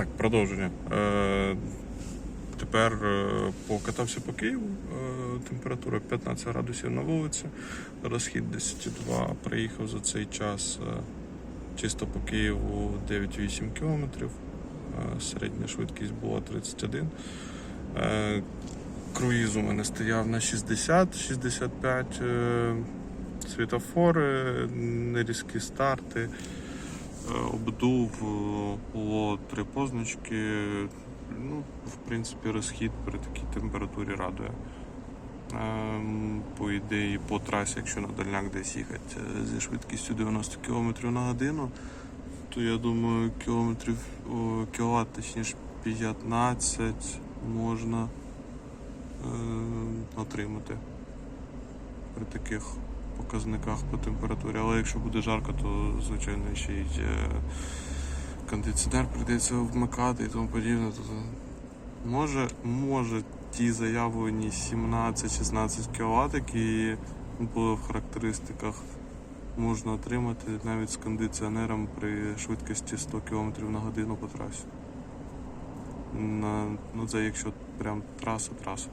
Так, продовження. Е, тепер е, покатався по Києву. Е, температура 15 градусів на вулиці, розхід 10,2. Приїхав за цей час е, чисто по Києву 9,8 кілометрів. Е, середня швидкість була 31. Е, круїз у мене стояв на 60-65. Е, світофори, нерізкі старти. Е, Обдув е, було три позначки. Ну, в принципі, розхід при такій температурі радує. Ем, По ідеї, по трасі, якщо на дальняк десь їхати е, зі швидкістю 90 км на годину, то я думаю, кілометрів кіловат, точніше 15 можна е, отримати при таких показниках по температурі. Але якщо буде жарко, то звичайно ще й е, кондиціонер прийдеться вмикати і тому подібне. То може, може ті заявлені 17-16 кВт, які були в характеристиках, можна отримати навіть з кондиціонером при швидкості 100 км на годину по трасі. На, ну це якщо прям траса-траса.